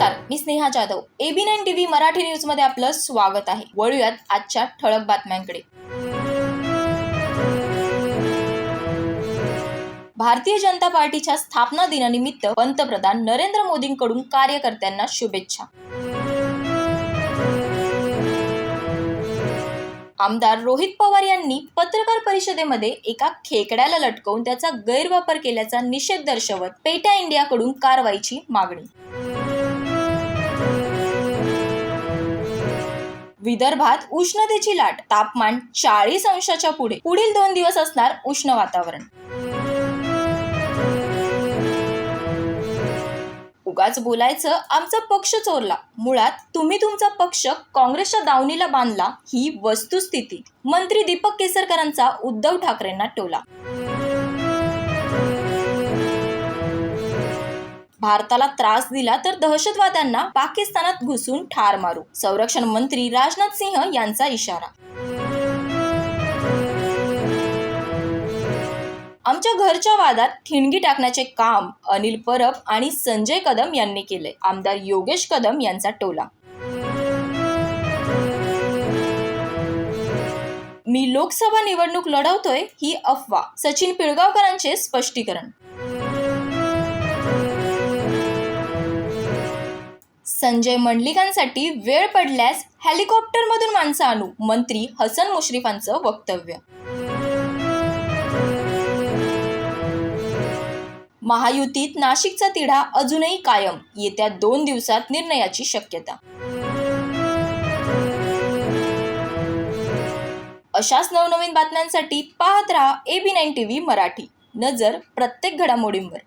Me Sneha Jadhav. A B nine TV Marathi न्यूजमध्ये आपलं स्वागत आहे. वळूयात आजच्या ठळक बातम्यांकडे. भारतीय जनता पार्टीच्या स्थापना दिनानिमित्त पंतप्रधान नरेंद्र मोदींकडून कार्यकर्त्यांना शुभेच्छा. आमदार रोहित पवार यांनी पत्रकार परिषदेमध्ये एका खेकड्याला लटकवून त्याचा गैरवापर केल्याचा निषेध दर्शवत पेटा इंडियाकडून कारवाईची मागणी. विदर्भात उष्णतेची लाट. तापमान चाळीस अंशाच्या पुढे. पुढील दोन दिवस असणार उष्ण वातावरण. उगाच बोलायचं आमचा पक्ष चोरला. मुळात तुम्ही तुमचा पक्ष काँग्रेसच्या दावणीला बांधला ही वस्तुस्थिती. मंत्री दीपक केसरकरांचा उद्धव ठाकरेंना टोला. भारताला त्रास दिला तर दहशतवाद्यांना पाकिस्तानात घुसून ठार मारू. संरक्षण मंत्री राजनाथ सिंह यांचा इशारा. आमच्या घरच्या वादात ठिणगी टाकण्याचे काम अनिल परब आणि संजय कदम यांनी केले. आमदार योगेश कदम यांचा टोला. मी लोकसभा निवडणूक लढवतोय ही अफवा. सचिन पिळगावकरांचे स्पष्टीकरण. संजय मंडलिकांसाठी वेळ पडल्यास हेलिकॉप्टरमधून माणसं आणू मंत्री हसन मुश्रीफांचं वक्तव्य. महायुतीत नाशिकचा तिढा अजूनही कायम येत्या दोन दिवसात निर्णयाची शक्यता. अशाच नवनवीन बातम्यांसाठी पाहत रहा एबी नाईन टीव्ही मराठी. नजर प्रत्येक घडामोडींवर.